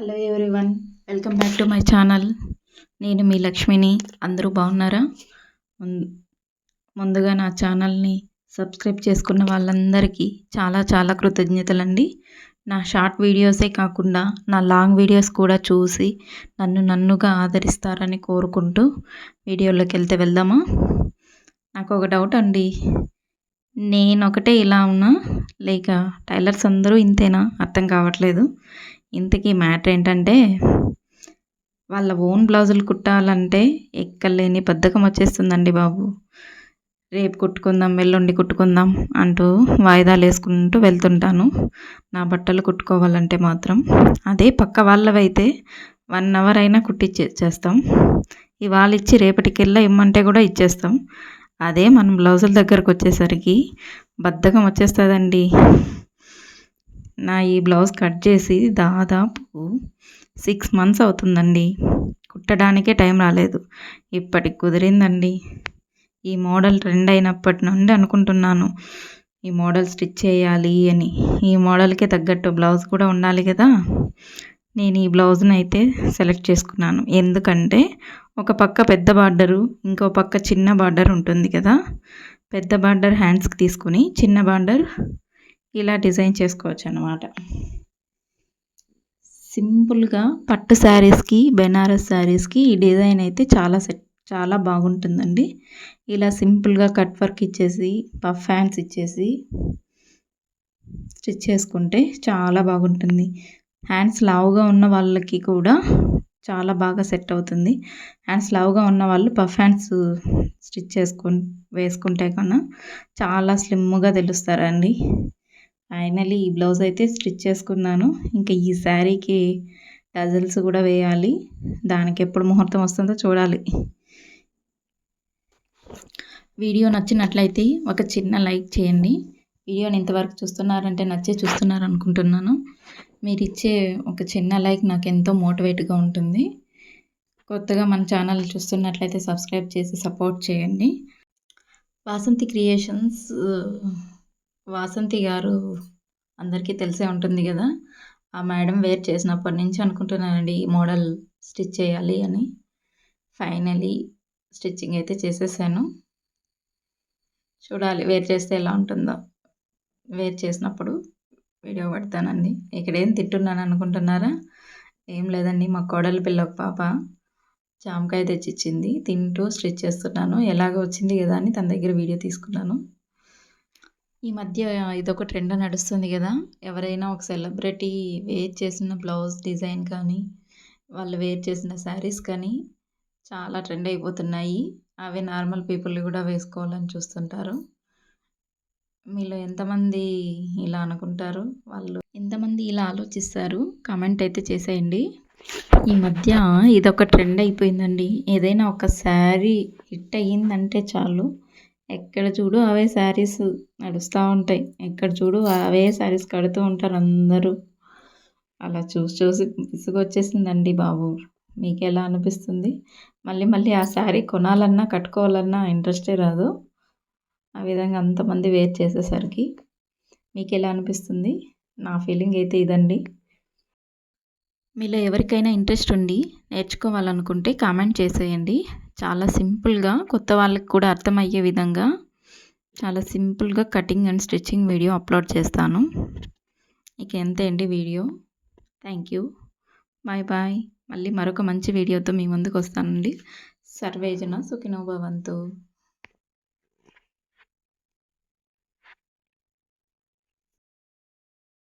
Hello everyone welcome back to my channel నేను మీ లక్ష్మిని. అందరూ బాగున్నారా? ముం- ముందుగా నా ఛానల్ని సబ్స్క్రైబ్ చేసుకున్న వాళ్ళందరికీ చాలా చాలా కృతజ్ఞతలండి. నా షార్ట్ వీడియోసే కాకుండా నా లాంగ్ వీడియోస్ కూడా చూసి నన్ను నన్నుగా ఆదరిస్తారని కోరుకుంటూ వీడియోలోకి వెళ్తే వెళ్దామా? నాకు ఒక డౌట్ అండి. నేను ఒకటే ఇలా ఉన్నా లేక టైలర్స్ అందరూ ఇంతేనా? అర్థం కావట్లేదు. ఇంతకీ మ్యాటర్ ఏంటంటే వాళ్ళ ఓన్ బ్లౌజులు కుట్టాలంటే ఎక్కలేని బద్ధకం వచ్చేస్తుందండి బాబు. రేపు కుట్టుకుందాం ఎల్లుండి కుట్టుకుందాం అంటూ వాయిదాలు వేసుకుంటూ వెళ్తుంటాను. నా బట్టలు కుట్టుకోవాలంటే మాత్రం అదే పక్క వాళ్ళవైతే వన్ అవర్ అయినా కుట్టిచ్చేస్తాం ఇవాళ ఇచ్చి రేపటికెల్లా ఇమ్మంటే కూడా ఇచ్చేస్తాం. అదే మనం బ్లౌజుల దగ్గరకు వచ్చేసరికి బద్ధకం వచ్చేస్తుందండి. నా ఈ బ్లౌజ్ కట్ చేసి దాదాపు సిక్స్ మంత్స్ అవుతుందండి. కుట్టడానికే టైం రాలేదు. ఇప్పటికి కుదిరిందండి. ఈ మోడల్ ట్రెండ్ అయినప్పటి నుండి అనుకుంటున్నాను. ఈ మోడల్ స్టిచ్ చేయాలి అని. ఈ మోడల్కి తగ్గట్టు బ్లౌజ్ కూడా ఉండాలి కదా. నేను ఈ బ్లౌజ్ని అయితే సెలెక్ట్ చేసుకున్నాను. ఎందుకంటే ఒక పక్క పెద్ద బార్డరు ఇంకో పక్క చిన్న బార్డర్ ఉంటుంది కదా. పెద్ద బార్డర్ హ్యాండ్స్కి తీసుకుని చిన్న బార్డర్ ఇలా డిజైన్ చేసుకోవచ్చు అనమాట సింపుల్గా పట్టు శారీస్కి బెనారస్ శారీస్కి ఈ డిజైన్ అయితే చాలా సెట్ చాలా బాగుంటుందండి. ఇలా సింపుల్గా కట్ వర్క్ ఇచ్చేసి పఫ్ హ్యాండ్స్ ఇచ్చేసి స్టిచ్ చేసుకుంటే చాలా బాగుంటుంది. హ్యాండ్స్ లావుగా ఉన్న వాళ్ళకి కూడా చాలా బాగా సెట్ అవుతుంది. హ్యాండ్స్ లావుగా ఉన్న వాళ్ళు పఫ్ హ్యాండ్స్ స్టిచ్ చేసుకుని వేసుకుంటే కన్నా చాలా స్లిమ్గా తెలుస్తారండి. ఫైనలీ ఈ బ్లౌజ్ అయితే స్టిచ్ చేసుకున్నాను. ఇంకా ఈ శారీకి టజల్స్ కూడా వేయాలి. దానికి ఎప్పుడు ముహూర్తం వస్తుందో చూడాలి. వీడియో నచ్చినట్లయితే ఒక చిన్న లైక్ చేయండి. వీడియోని ఇంతవరకు చూస్తున్నారంటే నచ్చే చూస్తున్నారు అనుకుంటున్నాను మీరు ఇచ్చే ఒక చిన్న లైక్ నాకు ఎంతో మోటివేట్గా ఉంటుంది. కొత్తగా మన ఛానల్ చూస్తున్నట్లయితే సబ్స్క్రైబ్ చేసి సపోర్ట్ చేయండి. వాసంతి క్రియేషన్స్ వాసంతి గారు అందరికీ తెలిసే ఉంటుంది కదా. ఆ మేడం వేర్ చేసినప్పటి నుంచి అనుకుంటున్నానండి ఈ మోడల్ స్టిచ్ చేయాలి అని. ఫైనలీ స్టిచ్చింగ్ అయితే చేసేసాను. చూడాలి వేర్ చేస్తే ఎలా ఉంటుందో. వేర్ చేసినప్పుడు వీడియో పడతానండి. ఇక్కడ ఏం తింటున్నాను అనుకుంటున్నారా? ఏం లేదండి మా కోడలి పిల్ల ఒక పాప జామకాయ తెచ్చిచ్చింది. తింటూ స్టిచ్ చేస్తున్నాను. ఎలాగో వచ్చింది కదా అని తన దగ్గర వీడియో తీసుకున్నాను. ఈ మధ్య ఇదొక ట్రెండ్ నడుస్తుంది కదా. ఎవరైనా ఒక సెలబ్రిటీ వేర్ చేసిన బ్లౌజ్ డిజైన్ కానీ వాళ్ళు వేర్ చేసిన శారీస్ కానీ చాలా ట్రెండ్ అయిపోతున్నాయి. అవి నార్మల్ పీపుల్ కూడా వేసుకోవాలని చూస్తుంటారు. మీలో ఎంతమంది ఇలా అనుకుంటారు? వాళ్ళు ఎంతమంది ఇలా ఆలోచిస్తారు? కామెంట్ అయితే చేసేయండి. ఈ మధ్య ఇదొక ట్రెండ్ అయిపోయిందండి. ఏదైనా ఒక శారీ హిట్ అయ్యిందంటే చాలు. ఎక్కడ చూడు అవే శారీస్ నడుస్తూ ఉంటాయి. ఎక్కడ చూడు అవే శారీస్ కడుతూ ఉంటారు అందరూ. అలా చూసి చూసి విసుగొచ్చేసిందండి బాబు. మీకు ఎలా అనిపిస్తుంది? మళ్ళీ మళ్ళీ ఆ శారీ కొనాలన్నా కట్టుకోవాలన్నా ఇంట్రెస్టే రాదు. ఆ విధంగా అంతమంది వేర్ చేసేసరికి మీకు ఎలా అనిపిస్తుంది? నా ఫీలింగ్ అయితే ఇదండి. మీలో ఎవరికైనా ఇంట్రెస్ట్ ఉండి నేర్చుకోవాలనుకుంటే కామెంట్ చేసేయండి. చాలా సింపుల్గా కొత్త వాళ్ళకి కూడా అర్థమయ్యే విధంగా చాలా సింపుల్గా cutting and stitching video upload చేస్తాను. ఇక ఎంతే అండి video. Thank you. Bye bye మళ్ళీ మరొక మంచి వీడియోతో మీ ముందుకు వస్తానండి. సర్వేజన సుఖినోభవంతు